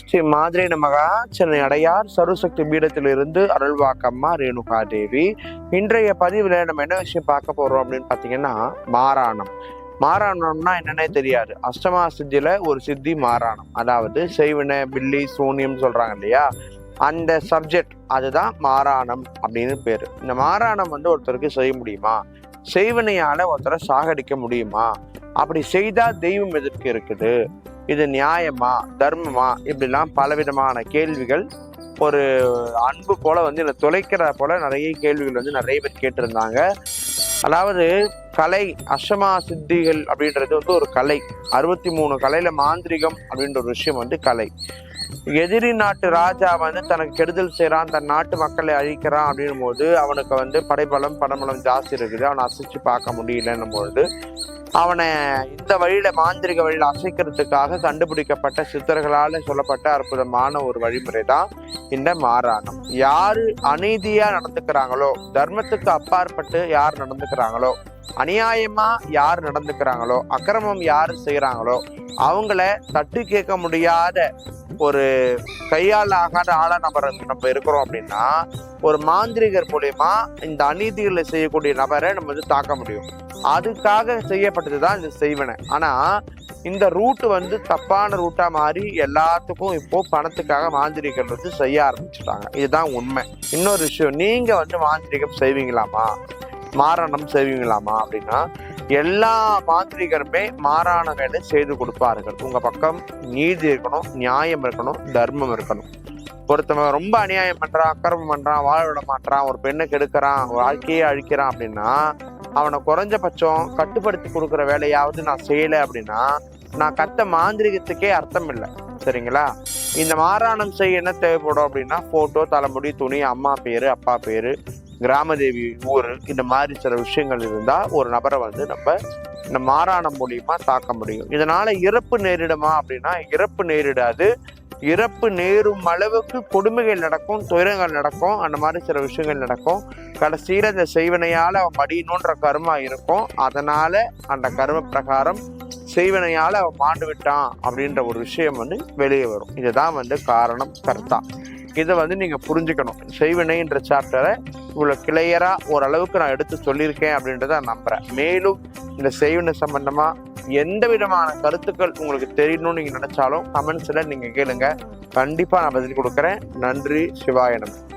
ஸ்ரீ மாதிரி நமகா சென்னை அடையார் சர்வசக்தி பீடத்திலிருந்து அருள்வாக்கம்மா ரேணுகா தேவி இன்றைய பதிவில் நம்ம என்ன விஷயம் பார்க்க போகிறோம் அப்படின்னு பார்த்தீங்கன்னா மாராணம். மாறாணம்னா என்னன்னே தெரியாது. அஷ்டமா சித்தியில ஒரு சித்தி மாறாணம் அதாவது செய்வினை பில்லி சூனியம் சொல்றாங்க இல்லையா? அந்த சப்ஜெக்ட் அதுதான் மாராணம் அப்படின்னு பேர். இந்த மாராணம் வந்து ஒருத்தருக்கு செய்ய முடியுமா? செய்வினையால ஒருத்தரை சாகடிக்க முடியுமா? அப்படி செய்தா தெய்வம் எதற்கு இருக்குது? இது நியாயமா தர்மமா? இப்படிலாம் பலவிதமான கேள்விகள். ஒரு அன்பு போல வந்து என்னை தொலைக்கிற போல நிறைய கேள்விகள் வந்து நிறைய பேர் கேட்டிருந்தாங்க. அதாவது கலை அஷ்டமா சித்திகள் அப்படின்றது வந்து ஒரு கலை. அறுபத்தி மூணு கலையில மாந்திரிகம் அப்படின்ற ஒரு விஷயம் வந்து கலை. எதிரி நாட்டு ராஜா வந்து தனக்கு கெடுதல் செய்கிறான் தன் நாட்டு மக்களை அழிக்கிறான் அப்படின்னும் போது அவனுக்கு வந்து படைபலம் பணபலம் ஜாஸ்தி இருக்குது. அவனை அசைச்சு பார்க்க முடியலன்னும் பொழுது அவனை இந்த வழியில மாந்திரிக வழியில் அசைக்கிறதுக்காக கண்டுபிடிக்கப்பட்ட சித்தர்களால சொல்லப்பட்ட அற்புதமான ஒரு வழிமுறை தான் இந்த மாறாணம் யாரு அநீதியா நடந்துக்கிறாங்களோ தர்மத்துக்கு அப்பாற்பட்டு யார் நடந்துக்கிறாங்களோ அநியாயமா யார் நடந்துக்கிறாங்களோ அக்கிரமம் யார் செய்யறாங்களோ அவங்கள தட்டி கேட்க முடியாத ஒரு கையால் ஆகாத ஆளாக நம்ம நம்ம இருக்கிறோம் அப்படின்னா ஒரு மாந்திரிகர் மூலயமா இந்த அநீதிகளை செய்யக்கூடிய நபரை நம்ம வந்து தாக்க முடியும். அதுக்காக செய்யப்பட்டது தான் இந்த செய்வனை. ஆனால் இந்த ரூட் வந்து தப்பான ரூட்டாக மாறி எல்லாத்துக்கும் இப்போது பணத்துக்காக மாந்திரிகர்கள் வந்து செய்ய ஆரம்பிச்சுட்டாங்க. இதுதான் உண்மை. இன்னொரு விஷயம் நீங்கள் வந்து மாந்திரிகம் செய்வீங்களாமா? மாரணம் செய்வீங்களாமா அப்படின்னா எல்லா மாந்திரிகருமே மாறான வேலை செய்து கொடுப்பார்கள். உங்க பக்கம் நீதி இருக்கணும் நியாயம் இருக்கணும் தர்மம் இருக்கணும். ஒருத்தவன் ரொம்ப அநியாயம் பண்றான் அக்கிரமம் பண்றான் வாழ விட மாட்டான் ஒரு பெண்ணை கெடுக்கிறான் வாழ்க்கையே அழிக்கிறான் அப்படின்னா அவனை குறைஞ்சபட்சம் கட்டுப்படுத்தி கொடுக்குற வேலையாவது நான் செய்யலை அப்படின்னா நான் கத்த மாந்திரிகத்துக்கே அர்த்தம் இல்லை. சரிங்களா? இந்த மாறாணம் செய்ய என்ன தேவைப்படும் அப்படின்னா போட்டோ தலைமுடி துணி அம்மா பேரு அப்பா பேரு கிராமதேவி ஊர் இந்த மாதிரி சில விஷயங்கள் இருந்தால் ஒரு நபரை வந்து நம்ம இந்த மாறான மூலியமா தாக்க முடியும். இதனால இறப்பு நேரிடுமா அப்படின்னா இறப்பு நேரிடாது. இறப்பு நேரும் அளவுக்கு கொடுமைகள் நடக்கும் துயரங்கள் நடக்கும் அந்த மாதிரி சில விஷயங்கள் நடக்கும். கடைசியில் இந்த செய்வனையால் அவன் மடியணுன்ற கர்மா இருக்கும். அதனால் அந்த கர்ம பிரகாரம் செய்வனையால் அவன் மாண்டு விட்டான் அப்படின்ற ஒரு விஷயம் வந்து வெளியே வரும். இதுதான் வந்து காரணம் கர்த்தா. இதை வந்து நீங்கள் புரிஞ்சுக்கணும். செய்வினைன்ற சாப்டரை இவ்வளோ கிளையராக ஓரளவுக்கு நான் எடுத்து சொல்லியிருக்கேன் அப்படின்றத நான் மேலும் இந்த செய்வினை சம்பந்தமாக எந்த விதமான கருத்துக்கள் உங்களுக்கு தெரியணும்னு நீங்க நினைச்சாலும் கமெண்ட்ஸ்ல நீங்க கேளுங்க. கண்டிப்பா நான் பதில் கொடுக்குறேன். நன்றி. சிவாயனம்